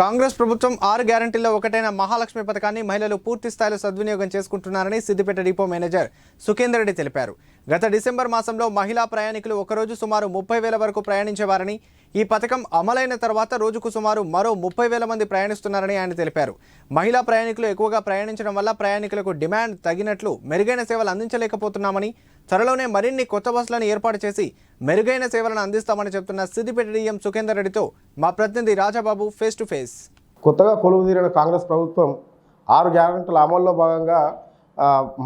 కాంగ్రెస్ ప్రభుత్వం ఆరు గ్యారంటీల్లో ఒకటైన మహాలక్ష్మి పథకాన్ని మహిళలు పూర్తి స్థాయిలో సద్వినియోగం చేసుకుంటున్నారని సిద్దిపేట డిపో మేనేజర్ సుఖేందర్ రెడ్డి తెలిపారు. గత డిసెంబర్ మాసంలో మహిళా ప్రయాణికులు ఒకరోజు సుమారు ముప్పై వేల వరకు ప్రయాణించేవారని ఈ పథకం అమలైన తర్వాత రోజుకు సుమారు మరో ముప్పై వేల మంది ప్రయాణిస్తున్నారని ఆయన తెలిపారు. మహిళా ప్రయాణికులు ఎక్కువగా ప్రయాణించడం వల్ల ప్రయాణికులకు డిమాండ్ తగినట్లు మెరుగైన సేవలు అందించలేకపోతున్నామని త్వరలోనే మరిన్ని కొత్త బస్సులను ఏర్పాటు చేసి మెరుగైన సేవలను అందిస్తామని చెప్తున్న సిద్దిపేట డిఎం సుఖేందర్ రెడ్డితో మా ప్రతినిధి రాజాబాబు ఫేస్ టు ఫేస్. కొత్తగా కొలువు తీరిన కాంగ్రెస్ ప్రభుత్వం ఆరు గ్యారంటీల అమల్లో భాగంగా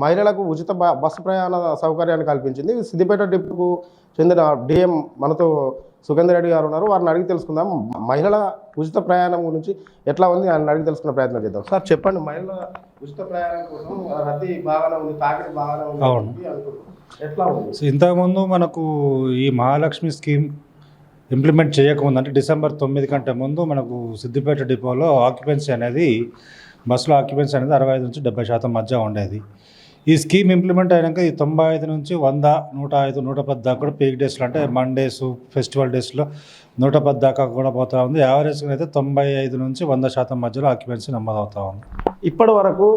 మహిళలకు ఉచిత బస్సు ప్రయాణ సౌకర్యాన్ని కల్పించింది. సిద్దిపేట డిపోకు చెందిన డిఎం మనతో సుఖేందర్ రెడ్డి గారు ఉన్నారు. వారిని అడిగి తెలుసుకుందాం. మహిళల ఉచిత ప్రయాణం గురించి ఎట్లా ఉంది? ఆయన అడిగి తెలుసుకునే ప్రయత్నం చేద్దాం. సార్ చెప్పండి. మహిళల ఉచిత ప్రయాణం కోసం రద్దీ బాగానే ఉంది తాకిడి బాగానే ఉంది. ఎట్లా ఉంది? సో ఇంతకుముందు మనకు ఈ మహాలక్ష్మి స్కీమ్ ఇంప్లిమెంట్ చేయకముందు అంటే డిసెంబర్ తొమ్మిది కంటే ముందు మనకు సిద్దిపేట డిపోలో ఆక్యుపెన్సీ అనేది బస్సులో ఆక్యుపెన్సీ అనేది అరవై ఐదు నుంచి డెబ్బై శాతం మధ్య ఉండేది. ఈ స్కీమ్ ఇంప్లిమెంట్ అయినాక ఈ తొంభై ఐదు నుంచి వంద నూట ఐదు నూట పది దాకా కూడా పీక్ డేస్లో అంటే మండేస్ ఫెస్టివల్ డేస్లో నూట పది దాకా కూడా పోతా ఉంది. యావరేజ్గా అయితే తొంభై ఐదు నుంచి వంద శాతం మధ్యలో ఆక్యుపెన్సీ నమోదవుతా ఉంది. ఇప్పటి వరకు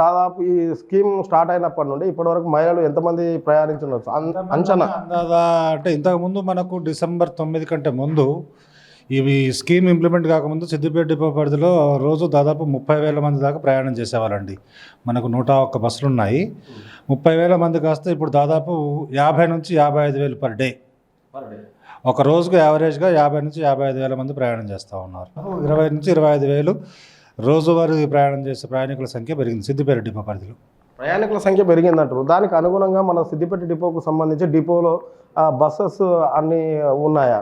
దాదాపు ఈ స్కీమ్ స్టార్ట్ అయినప్పటి నుండి ఇప్పటి వరకు మహిళలు ఎంతమంది ప్రయాణించుండొచ్చు అంచనా? అంటే ఇంతకుముందు మనకు డిసెంబర్ తొమ్మిది కంటే ముందు ఇవి స్కీమ్ ఇంప్లిమెంట్ కాకముందు సిద్దిపేట డిపో పరిధిలో రోజు దాదాపు ముప్పై వేల మంది దాకా ప్రయాణం చేసేవారండి మనకు నూట ఒక్క బస్సులు ఉన్నాయి ముప్పై వేల మంది కాస్త ఇప్పుడు దాదాపు యాభై నుంచి యాభై ఐదు వేలు పర్ డే. ఒక రోజుకు యావరేజ్గా యాభై నుంచి యాభై ఐదు వేల మంది ప్రయాణం చేస్తూ ఉన్నారు. ఇరవై నుంచి ఇరవై ఐదు వేలు రోజువారీ ప్రయాణం చేసే ప్రయాణికుల సంఖ్య పెరిగింది సిద్దిపేట డిపో పరిధిలో. ప్రయాణికుల సంఖ్య పెరిగిందంటారు. దానికి అనుగుణంగా మన సిద్దిపేట డిపోకు సంబంధించి డిపోలో బస్సెస్ అన్ని ఉన్నాయా?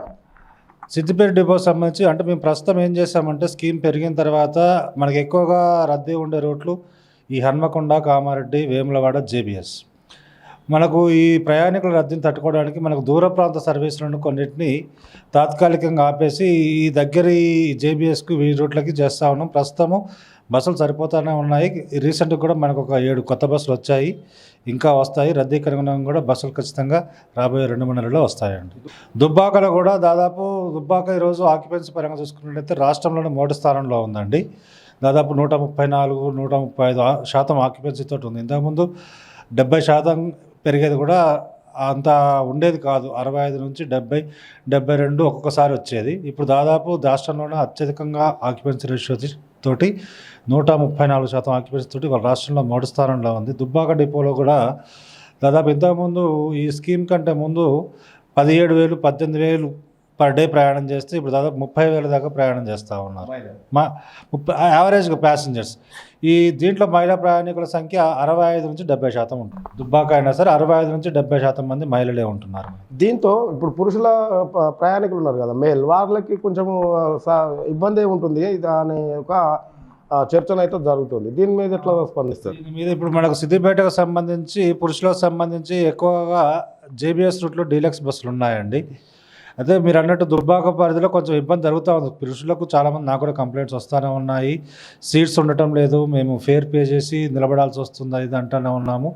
సిద్దిపేట డిపో సంబంధించి అంటే మేము ప్రస్తుతం ఏం చేస్తామంటే స్కీమ్ పెరిగిన తర్వాత మనకి ఎక్కువగా రద్దీ ఉండే రూట్లు ఈ హన్మకొండ కామారెడ్డి వేములవాడ జేబిఎస్. మనకు ఈ ప్రయాణికుల రద్దీని తట్టుకోవడానికి మనకు దూర ప్రాంత సర్వీసులను కొన్నిటిని తాత్కాలికంగా ఆపేసి ఈ దగ్గర ఈ జేబీఎస్కు ఈ రూట్లకి చేస్తూ ఉన్నాం. ప్రస్తుతము బస్సులు సరిపోతూనే ఉన్నాయి. రీసెంట్గా కూడా మనకు ఒక ఏడు కొత్త బస్సులు వచ్చాయి. ఇంకా వస్తాయి. రద్దీ కనుగొనడం కూడా బస్సులు ఖచ్చితంగా రాబోయే రెండు మూడు నెలల్లో వస్తాయండి. దుబ్బాకలో కూడా దాదాపు దుబ్బాక ఈరోజు ఆక్యుపెన్సీ పరంగా చూసుకున్నట్లయితే రాష్ట్రంలోనే మొదటి స్థానంలో ఉందండి. దాదాపు నూట ముప్పై నాలుగు నూట ముప్పై ఐదు శాతం ఆక్యుపెన్సీతో తోటి ఉంది. ఇంతకుముందు డెబ్బై శాతం పెరిగేది కూడా అంత ఉండేది కాదు. అరవై ఐదు నుంచి డెబ్బై డెబ్బై రెండు ఒక్కొక్కసారి వచ్చేది. ఇప్పుడు దాదాపు రాష్ట్రంలోనే అత్యధికంగా ఆక్యుపెన్సీ రేషియో తోటి నూట ముప్పై నాలుగు శాతం ఆక్యుపెన్సీ తోటి వాళ్ళ రాష్ట్రంలో మొదటి స్థానంలో ఉంది. దుబ్బాక డిపోలో కూడా దాదాపు ఇంతకుముందు ఈ స్కీమ్ కంటే ముందు పదిహేడు వేలు పద్దెనిమిది వేలు పర్ డే ప్రయాణం చేస్తే ఇప్పుడు దాదాపు ముప్పై వేల దాకా ప్రయాణం చేస్తూ ఉన్నారు. మా ముప్పై యావరేజ్గా ప్యాసింజర్స్ ఈ దీంట్లో మహిళా ప్రయాణికుల సంఖ్య అరవై ఐదు నుంచి డెబ్బై శాతం ఉంటుంది. దుబ్బాక అయినా సరే అరవై ఐదు నుంచి డెబ్బై శాతం మంది మహిళలే ఉంటున్నారు. దీంతో ఇప్పుడు పురుషుల ప్ర- ప్రయాణికులు ఉన్నారు కదా మేల్. వాళ్ళకి కొంచెం ఇబ్బంది ఉంటుంది దాని ఒక ఆ, చర్చన అయితే జరుగుతుంది. దీని మీద ఎట్లా స్పందిస్తారు? దీని మీద ఇప్పుడు మనకు సిద్దిపేటకు సంబంధించి పురుషులకు సంబంధించి ఎక్కువగా జేబీఎస్ రూట్లో డీలక్స్ బస్సులు ఉన్నాయండి. అదే మీరు అన్నట్టు దుర్భాగ పరిధిలో కొంచెం ఇబ్బంది జరుగుతూ ఉంది. పురుషులకు చాలామంది నాకు కూడా కంప్లైంట్స్ వస్తూనే ఉన్నాయి. సీట్స్ ఉండటం లేదు. మేము ఫేర్ పే చేసి నిలబడాల్సి వస్తుంది ఇది అంటూనే ఉన్నాము.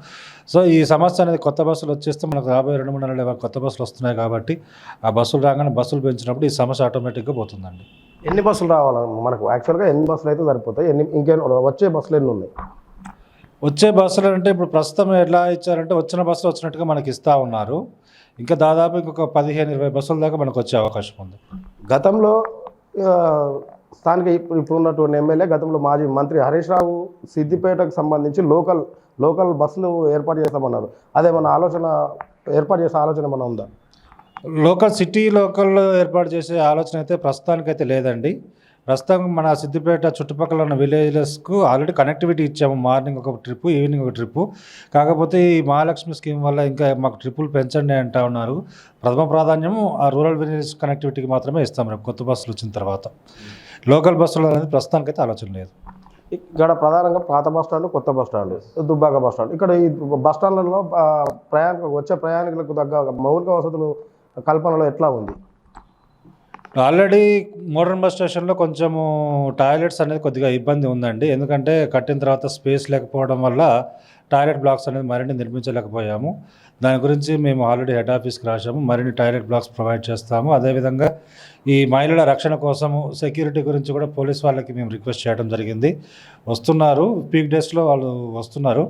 సో ఈ సమస్య అనేది కొత్త బస్సులు వచ్చేస్తే మనకు రాబోయే రెండు మూడు నెలలు కొత్త బస్సులు వస్తున్నాయి కాబట్టి ఆ బస్సులు రాగానే బస్సులు పెంచినప్పుడు ఈ సమస్య ఆటోమేటిక్గా పోతుందండి. ఎన్ని బస్సులు రావాలి మనకు యాక్చువల్గా ఎన్ని బస్సులు అయితే సరిపోతాయి? ఎన్ని ఇంకే వచ్చే బస్సులు ఎన్ని ఉన్నాయి? వచ్చే బస్సులు అంటే ఇప్పుడు ప్రస్తుతం ఎలా ఇచ్చారంటే వచ్చిన బస్సులు వచ్చినట్టుగా మనకి ఇస్తూ ఉన్నారు. ఇంకా దాదాపు ఇంకొక పదిహేను ఇరవై బస్సుల దాకా మనకు వచ్చే అవకాశం ఉంది. గతంలో స్థానిక ఇప్పుడు ఇప్పుడు ఉన్నటువంటి ఎమ్మెల్యే గతంలో మాజీ మంత్రి హరీష్ రావు సిద్దిపేటకు సంబంధించి లోకల్ లోకల్ బస్సులు ఏర్పాటు చేస్తామన్నారు. అదే మన ఆలోచన ఏర్పాటు చేసే ఆలోచన మన ఉందా? లోకల్ సిటీ లోకల్ ఏర్పాటు చేసే ఆలోచన అయితే ప్రస్తుతానికైతే లేదండి. ప్రస్తుతం మన సిద్దిపేట చుట్టుపక్కల ఉన్న విలేజెస్కు ఆల్రెడీ కనెక్టివిటీ ఇచ్చాము. మార్నింగ్ ఒక ట్రిప్ ఈవినింగ్ ఒక ట్రిప్ కాకపోతే ఈ మహాలక్ష్మి స్కీమ్ వల్ల ఇంకా మాకు ట్రిప్పులు పెంచండి అంటా ఉన్నారు. ప్రథమ ప్రాధాన్యం ఆ రూరల్ విలేజ్ కనెక్టివిటీకి మాత్రమే ఇస్తాం. రేపు కొత్త బస్సులు వచ్చిన తర్వాత. లోకల్ బస్సులు అనేది ప్రస్తుతానికైతే ఆలోచన లేదు. ఇక్కడ ప్రధానంగా పాత బస్ స్టాండ్ కొత్త bus stand Dubbaka bus stand. ఇక్కడ ఈ బస్ స్టాండ్లలో ప్రయాణికులు ప్రయాణికులకు వచ్చే ప్రయాణికులకు తగ్గ మౌలిక వసతులు కల్పనలో ఎట్లా ఉంది? ఆల్రెడీ మోడర్న్ బస్ స్టేషన్లో కొంచెము టాయిలెట్స్ అనేది కొద్దిగా ఇబ్బంది ఉందండి. ఎందుకంటే కట్టిన తర్వాత స్పేస్ లేకపోవడం వల్ల టాయిలెట్ బ్లాక్స్ అనేది మరిన్ని నిర్మించలేకపోయాము. దాని గురించి మేము ఆల్రెడీ హెడ్ ఆఫీస్కి రాసాము మరిన్ని టాయిలెట్ బ్లాక్స్ ప్రొవైడ్ చేస్తాము. అదేవిధంగా ఈ మహిళల రక్షణ కోసము సెక్యూరిటీ గురించి కూడా పోలీస్ వాళ్ళకి మేము రిక్వెస్ట్ చేయడం జరిగింది. వస్తున్నారు పీక్ డేస్లో వాళ్ళు వస్తున్నారు.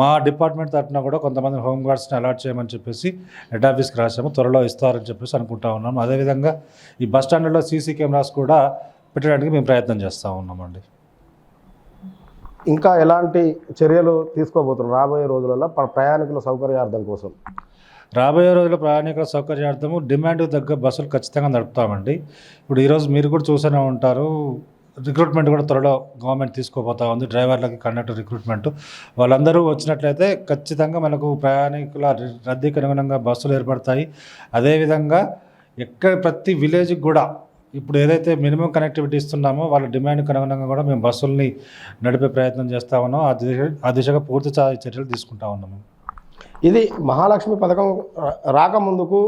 మా డిపార్ట్మెంట్ తరఫున కూడా కొంతమంది హోంగార్డ్స్ని అలాట్ చేయమని చెప్పేసి హెడ్ ఆఫీస్కి రాసాము త్వరలో ఇస్తారని చెప్పేసి అనుకుంటా ఉన్నాము. అదేవిధంగా ఈ బస్ స్టాండ్లో సీసీ కెమెరాస్ కూడా పెట్టడానికి మేము ప్రయత్నం చేస్తూ ఉన్నామండి. ఇంకా ఎలాంటి చర్యలు తీసుకోబోతున్నారు? రాబోయే రోజులలో ప్రయాణికుల సౌకర్యార్థం కోసం. రాబోయే రోజుల్లో ప్రయాణికుల సౌకర్యార్థము డిమాండ్ తగ్గ బస్సులు ఖచ్చితంగా నడుపుతామండి. ఇప్పుడు ఈరోజు మీరు కూడా చూస్తూనే ఉంటారు రిక్రూట్మెంట్ కూడా త్వరలో గవర్నమెంట్ తీసుకోబోతా ఉంది. డ్రైవర్లకి కండక్టర్ రిక్రూట్మెంట్. వాళ్ళందరూ వచ్చినట్లయితే ఖచ్చితంగా మనకు ప్రయాణికుల రద్దీకి అనుగుణంగా బస్సులు ఏర్పడతాయి. అదేవిధంగా ఎక్కడ ప్రతి విలేజ్కి కూడా ఇప్పుడు ఏదైతే మినిమం కనెక్టివిటీ ఇస్తున్నామో వాళ్ళ డిమాండ్కి అనుగుణంగా కూడా మేము బస్సుల్ని నడిపే ప్రయత్నం చేస్తా ఉన్నాం. ఆ దిశ ఆ దిశగా పూర్తి చర్యలు తీసుకుంటా ఉన్నాము ఇది మహాలక్ష్మి పథకం రాకముందుకు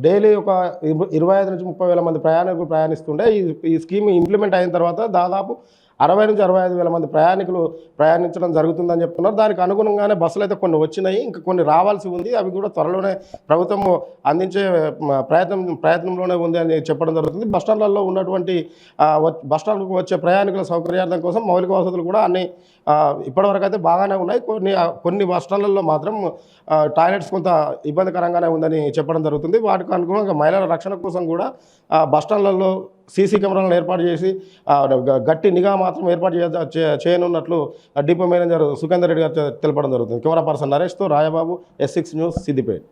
డైలీ ఒక ఇరవై- ఇరవై ఐదు నుంచి ముప్పై వేల మంది ప్రయాణికులు ప్రయాణిస్తుండే ఈ ఈ స్కీమ్ ఇంప్లిమెంట్ అయిన తర్వాత దాదాపు అరవై నుంచి అరవై ఐదు వేల మంది ప్రయాణికులు ప్రయాణించడం జరుగుతుందని చెప్తున్నారు. దానికి అనుగుణంగానే బస్సులు అయితే కొన్ని వచ్చినాయి ఇంకా కొన్ని రావాల్సి ఉంది. అవి కూడా త్వరలోనే ప్రభుత్వం అందించే ప్రయత్నం ప్రయత్నంలోనే ఉంది అని చెప్పడం జరుగుతుంది. బస్టాండ్లలో ఉన్నటువంటి బస్టాండ్కు బస్ వచ్చే ప్రయాణికుల సౌకర్యార్థం కోసం మౌలిక వసతులు కూడా అన్ని ఇప్పటివరకు అయితే బాగానే ఉన్నాయి. కొన్ని కొన్ని బస్టాండ్లలో మాత్రం టాయిలెట్స్ కొంత ఇబ్బందికరంగానే ఉందని చెప్పడం జరుగుతుంది. వాటికి అనుగుణంగా మహిళల రక్షణ కోసం కూడా బస్టాండ్లలో సీసీ కెమెరాలను ఏర్పాటు చేసి గట్టి నిఘా మాత్రం ఏర్పాటు చే- చేయనున్నట్లు డిపో మేనేజర్ సుఖేందర్ రెడ్డి గారు తెలపడం జరుగుతుంది. Camera person నరేష్తో Rayababu S six news Siddipet.